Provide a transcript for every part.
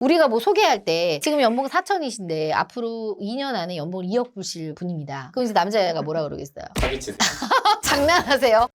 우리가 뭐 소개할 때 지금 연봉 4천이신데 앞으로 2년 안에 연봉 2억 부실 분입니다. 그럼 이제 남자애가 뭐라 그러겠어요? 사기치. 장난하세요?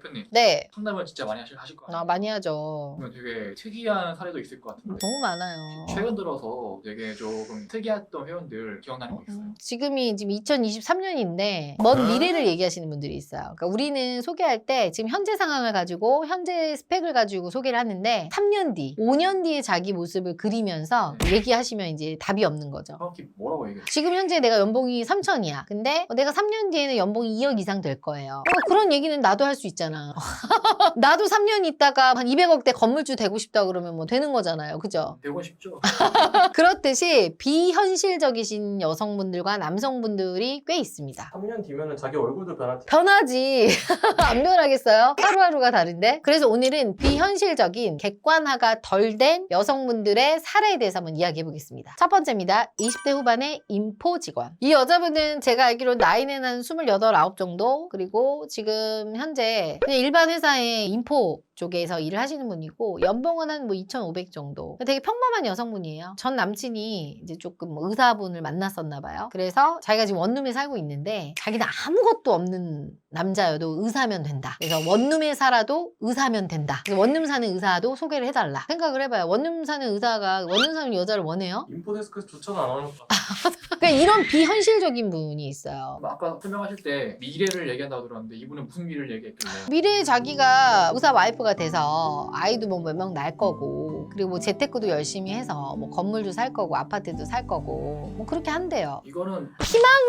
대표님 네. 상담을 진짜 많이 하실, 하실 거 아니에요? 아, 많이 하죠. 그러면 되게 특이한 사례도 있을 것 같은데 너무 많아요. 최근 들어서 되게 조금 특이했던 회원들 기억나는 거 있어요? 음, 지금이 지금 2023년인데 먼 미래를 얘기하시는 분들이 있어요. 그러니까 우리는 소개할 때 지금 현재 상황을 가지고 현재 스펙을 가지고 소개를 하는데 3년 뒤, 5년 뒤에 자기 모습을 그리면서 얘기하시면 이제 답이 없는 거죠. 정확히 뭐라고 얘기해요? 지금 현재 내가 연봉이 3천이야. 근데 내가 3년 뒤에는 연봉이 2억 이상 될 거예요. 어, 그런 얘기는 나도 할 수 있잖아. 나도 3년 있다가 한 200억대 건물주 되고 싶다 그러면 뭐 되는 거잖아요. 그죠? 되고 싶죠? 그렇듯이 비현실적이신 여성분들과 남성분들이 꽤 있습니다. 3년 뒤면은 자기 얼굴도 변하지. 변하지. 안 변하겠어요? 하루하루가 다른데? 그래서 오늘은 비현실적인 객관화가 덜 된 여성분들의 사례에 대해서 한번 이야기해 보겠습니다. 첫 번째입니다. 20대 후반의 인포 직원. 이 여자분은 제가 알기로 나이는 한 28, 9 정도? 그리고 지금 현재 그냥 일반 회사의 인포 쪽에서 일을 하시는 분이고 연봉은 한 뭐 2,500 정도. 되게 평범한 여성분이에요. 전 남친이 이제 조금 뭐 의사분을 만났었나 봐요. 그래서 자기가 지금 원룸에 살고 있는데 자기는 아무것도 없는 남자여도 의사면 된다. 그래서 원룸에 살아도 의사면 된다. 그래서 원룸 사는 의사도 소개를 해달라. 생각을 해봐요. 원룸 사는 의사가 원룸 사는 여자를 원해요? 인포데스크에서 조차도 안 하는 것 같아. 그러니까 이런 비현실적인 분이 있어요. 뭐 아까 설명하실 때 미래를 얘기한다고 들었는데 이분은 무슨 미래를 얘기했길래 미래에 자기가 의사 와이프가 돼서 아이도 뭐 몇명 낳을 거고 그리고 뭐 재테크도 열심히 해서 뭐 건물도 살 거고 아파트도 살 거고 뭐 그렇게 한대요. 이거는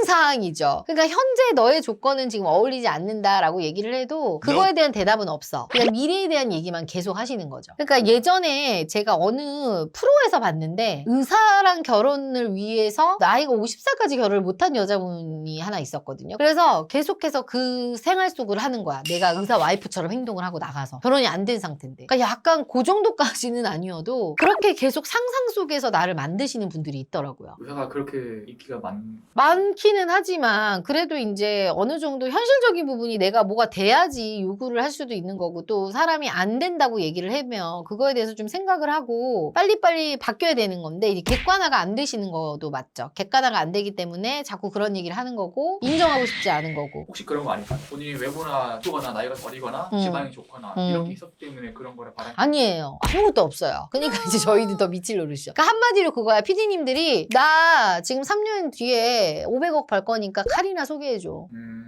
사항이죠. 그러니까 현재 너의 조건은 지금 어울리지 않는다라고 얘기를 해도 그거에 대한 대답은 없어. 그냥 미래에 대한 얘기만 계속 하시는 거죠. 그러니까 예전에 제가 어느 프로에서 봤는데 의사랑 결혼을 위해서 나이가 50살까지 결혼을 못한 여자분이 하나 있었거든요. 그래서 계속해서 그 생활 속을 하는 거야. 내가 의사 와이프처럼 행동을 하고 나가서 결혼이 안 된 상태인데. 그러니까 약간 그 정도까지는 아니어도 그렇게 계속 상상 속에서 나를 만드시는 분들이 있더라고요. 의사가 그렇게 인기가 많 많기는 하지만 그래도 이제 어느 정도 현실적인 부분이 내가 뭐가 돼야지 요구를 할 수도 있는 거고 또 사람이 안 된다고 얘기를 하면 그거에 대해서 좀 생각을 하고 빨리빨리 바뀌어야 되는 건데 이제 객관화가 안 되시는 것도 맞죠. 객관화 가안 되기 때문에 자꾸 그런 얘기를 하는 거고 인정하고 싶지 않은 거고. 혹시 그런 거 아닐까요? 본인이 외모나 좋거나 나이가 어리거나 음. 지방이 좋거나 음. 이런 게 있었기 때문에 그런 거를 바람 아니에요. 아무것도 없어요. 그러니까 이제 저희는 더 미칠 노릇이죠. 그러니까 한마디로 그거야. PD님들이 나 지금 3년 뒤에 500억 벌 거니까 칼이나 소개해줘. 음...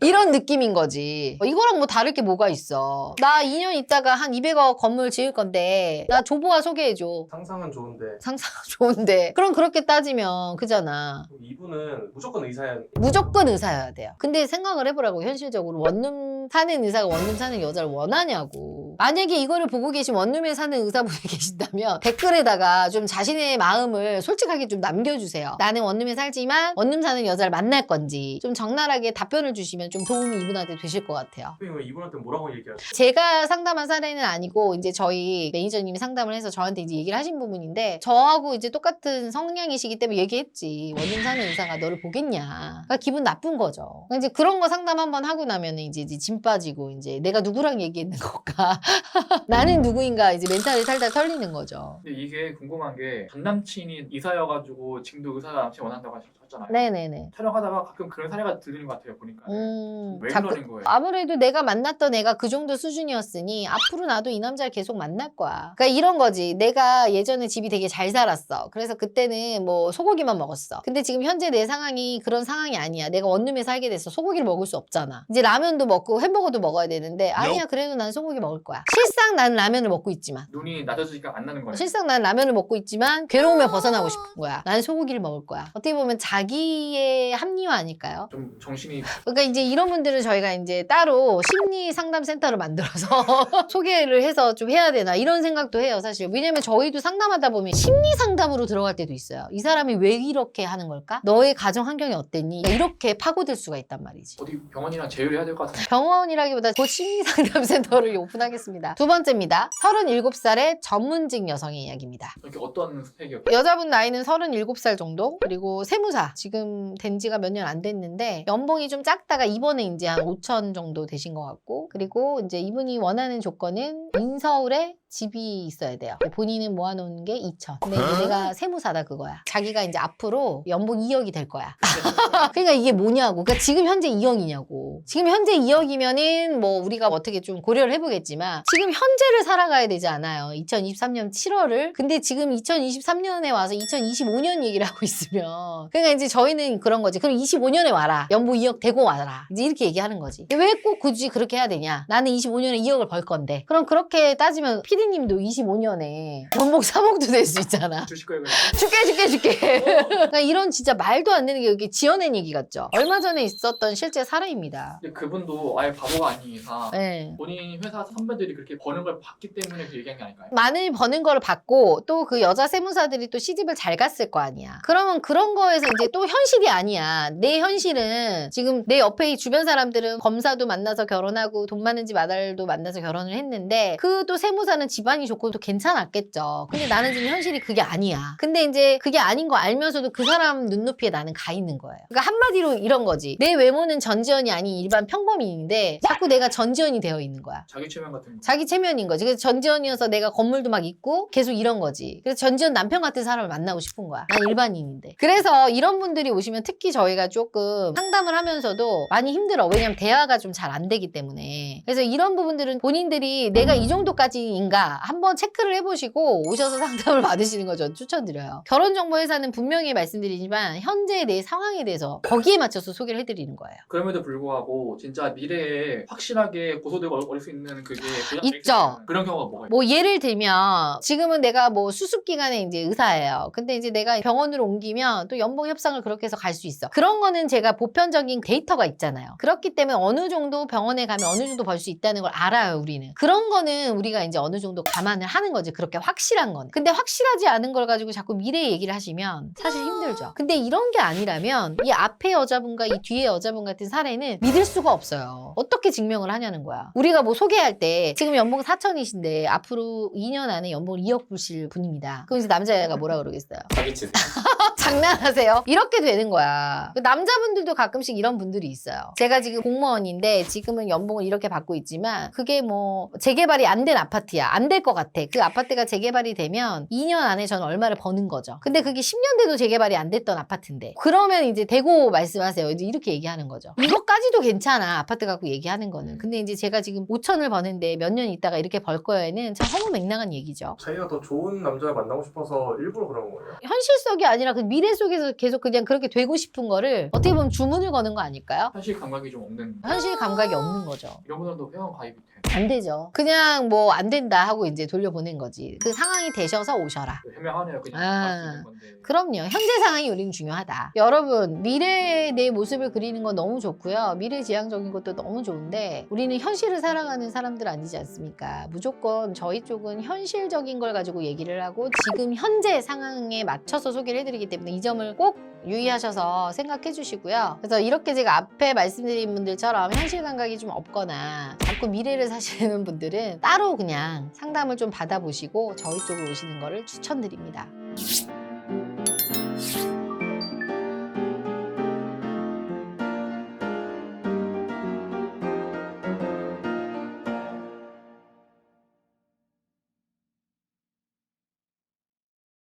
이런 느낌인 거지. 어, 이거랑 뭐 다를 게 뭐가 있어. 나 2년 있다가 한 200억 건물 지을 건데 나 조보아 소개해줘. 상상은 좋은데 상상 좋은데. 그럼 그렇게 따지면 그잖아. 이분은 무조건 의사야. 무조건 의사여야 돼요. 근데 생각을 해보라고 현실적으로 원룸 사는 의사가 원룸 사는 여자를 원하냐고. 만약에 이거를 보고 계신 원룸에 사는 의사분이 계신다면 댓글에다가 좀 자신의 마음을 솔직하게 좀 남겨주세요. 나는 원룸에 살지만 원룸 사는 여자를 만날 건지 좀 적나라하게 답변을 주시면 좀 도움이 이분한테 되실 것 같아요. 선생님은 이분한테 뭐라고 얘기하지? 제가 상담한 사례는 아니고 이제 저희 매니저님이 상담을 해서 저한테 이제 얘기를 하신 부분인데 저하고 이제 똑같은 성향이시기 때문에 얘기했지. 원룸 사는 의사가 너를 보겠냐. 그러니까 기분 나쁜 거죠. 그러니까 이제 그런 거 상담 한번 하고 나면 이제, 이제 짐 빠지고 이제 내가 누구랑 얘기했는 걸까? 나는 누구인가 이제 멘탈이 살살 털리는 거죠. 근데 이게 궁금한 게 전남친이 의사여가지고 지금도 의사 남친 원한다고 하셨잖아요. 네네네. 촬영하다가 가끔 그런 사례가 들리는 것 같아요 보니까 음, 왜 자꾸- 그러는 거예요? 아무래도 내가 만났던 애가 그 정도 수준이었으니 앞으로 나도 이 남자를 계속 만날 거야. 그러니까 이런 거지. 내가 예전에 집이 되게 잘 살았어. 그래서 그때는 뭐 소고기만 먹었어. 근데 지금 현재 내 상황이 그런 상황이 아니야. 내가 원룸에 살게 돼서 소고기를 먹을 수 없잖아. 이제 라면도 먹고 햄버거도 먹어야 되는데 아니야. 그래도 난 소고기 먹을 거야. 실상 난 라면을 먹고 있지만 눈이 낮아지니까 안 나는 거예요 실상 난 라면을 먹고 있지만 괴로움에 벗어나고 싶은 거야. 난 소고기를 먹을 거야. 어떻게 보면 자기의 합리화 아닐까요? 좀 정신이 그러니까 이제 이런 분들은 저희가 이제 따로 심리 상담 센터를 만들어서 소개를 해서 좀 해야 되나 이런 생각도 해요, 사실. 왜냐면 저희도 상담하다 보면 심리 상담으로 들어갈 때도 있어요. 이 사람이 왜 이렇게 하는 걸까? 너의 가정 환경이 어땠니? 이렇게 파고들 수가 있단 말이지. 어디 병원이랑 제휴를 해야 될 것 같은데 병원이라기보다 곧 심리 상담 센터를 오픈하겠습니다. 두 번째입니다. 37살의 전문직 여성의 이야기입니다. 이렇게 어떤 스펙이요? 여자분 나이는 37살 정도? 그리고 세무사. 지금 된 지가 몇 년 안 됐는데 연봉이 좀 작다가 이 번에 이제 한 5천 정도 되신 것 같고 그리고 이제 이분이 원하는 조건은 인서울의 집이 있어야 돼요. 본인은 모아놓은 게 2천. 근데 이제 내가 세무사다 그거야. 자기가 이제 앞으로 연봉 2억이 될 거야. 그러니까 이게 뭐냐고. 그러니까 지금 현재 2억이냐고. 지금 현재 2억이면은 뭐 우리가 어떻게 좀 고려를 해보겠지만 지금 현재를 살아가야 되지 않아요. 2023년 7월을. 근데 지금 2023년에 와서 2025년 얘기를 하고 있으면 그러니까 이제 저희는 그런 거지. 그럼 25년에 와라. 연봉 2억 되고 와라. 이제 이렇게 얘기하는 거지. 왜 꼭 굳이 그렇게 해야 되냐? 나는 25년에 2억을 벌 건데. 그럼 그렇게 따지면 피디님도 25년에 연봉 3억도 될 수 있잖아. 주실 거예요. 줄게 줄게 줄게. 그러니까 이런 진짜 말도 안 되는 게 여기 지어낸 얘기 같죠. 얼마 전에 있었던 실제 사례입니다. 근데 그분도 아예 바보가 아닌 이상 네. 본인 회사 선배들이 그렇게 버는 걸 봤기 때문에 그 얘기한 게 아닐까요? 많이 버는 거를 받고 또 그 여자 세무사들이 또 시집을 잘 갔을 거 아니야. 그러면 그런 거에서 이제 또 현실이 아니야. 내 현실은 지금 내 옆에 이 주변 사람들은 검사도 만나서 결혼하고 돈 많은 집 아들도 만나서 결혼을 했는데 그 또 세무사는 집안이 좋고 또 괜찮았겠죠. 근데 나는 지금 현실이 그게 아니야. 근데 이제 그게 아닌 거 알면서도 그 사람 눈높이에 나는 가 있는 거예요. 그러니까 한마디로 이런 거지. 내 외모는 전지현이 아닌 일반 평범인인데 자꾸 내가 전지현이 되어 있는 거야. 자기 최면 같은 거. 자기 체면인 거지. 그래서 전지현이어서 내가 건물도 막 있고 계속 이런 거지. 그래서 전지현 남편 같은 사람을 만나고 싶은 거야. 난 일반인인데. 그래서 이런 분들이 오시면 특히 저희가 조금 상담을 하면서도 많이 힘들어. 왜냐면 대화가 좀 잘 안 되기 때문에. 그래서 이런 부분들은 본인들이 내가 이 정도까지인가 한번 체크를 해보시고 오셔서 상담을 받으시는 거전 추천드려요. 결혼정보회사는 분명히 말씀드리지만 현재 내 상황에 대해서 거기에 맞춰서 소개를 해드리는 거예요. 그럼에도 불구하고 진짜 미래에 확실하게 고소되고 어릴 수 있는 그게 있죠. 그런 경우가 뭐가 있어요? 뭐 예를 들면 지금은 내가 뭐 수습 기간에 이제 의사예요. 근데 이제 내가 병원으로 옮기면 또 연봉 협상을 그렇게 해서 갈 수 있어. 그런 거는 제가 보편적인 데이터가 있잖아요. 그렇기 때문에 어느 정도 병원에 가면 어느 정도 벌 수 있다는 걸 알아요, 우리는. 그런 거는 우리가 이제 어느 정도 감안을 하는 거지. 그렇게 확실한 건. 근데 확실하지 않은 걸 가지고 자꾸 미래 얘기를 하시면 사실 힘들죠. 근데 이런 게 아니라면 이 앞에 여자분과 이 뒤에 여자분 같은 사례는 믿을 수가 없어요. 어떻게 증명을 하냐는 거야. 우리가 뭐 소개할 때 지금 연봉 4천이신데 앞으로 2년 안에 연봉을 2억 부실 분입니다. 그럼 이제 남자애가 뭐라 그러겠어요? 사기치. 장난하세요? 이렇게 되는 거야. 그 남자분들도 가끔씩 이런 분들이 있어요. 제가 지금 공무원인데 지금은 연봉을 이렇게 받고 있지만 그게 뭐 재개발이 안 된 아파트야. 안 될 것 같아. 그 아파트가 재개발이 되면 2년 안에 저는 얼마를 버는 거죠. 근데 그게 10년 돼도 재개발이 안 됐던 아파트인데 그러면 이제 대고 말씀하세요. 이제 이렇게 얘기하는 거죠. 이것까지도 괜찮아. 아파트 갖고 얘기하는 거는. 근데 이제 제가 지금 5천을 버는데 몇 년 있다가 이렇게 벌 거에는 참 허무맹랑한 얘기죠. 자기가 더 좋은 남자를 만나고 싶어서 일부러 그런 거예요. 현실 속이 아니라 그 미래 속에서 계속 그냥 그렇게 되고 싶은 거를 어떻게 보면 주문을 거는 거 아닐까요? 현실 감각이 좀 없는 현실 감각이 없는 거죠. 이런 분들도 회원 가입이 돼. 안 되죠. 그냥 뭐 안 된다 하고 이제 돌려보낸 거지. 그 상황이 되셔서 오셔라. 해명하네요. 그냥 아. 있는 건데. 그럼요. 현재 상황이 우리는 중요하다. 여러분, 미래의 내 모습을 그리는 건 너무 좋고요. 미래 지향적인 것도 너무 좋은데 우리는 현실을 살아가는 사람들 아니지 않습니까? 무조건 저희 쪽은 현실적인 걸 가지고 얘기를 하고 지금 현재 상황에 맞춰서 소개를 해드리기 때문에 이 점을 꼭 유의하셔서 생각해 주시고요. 그래서 이렇게 제가 앞에 말씀드린 분들처럼 현실 감각이 좀 없거나 자꾸 미래를 사시는 분들은 따로 그냥 상담을 좀 받아보시고 저희 쪽으로 오시는 것을 추천드립니다.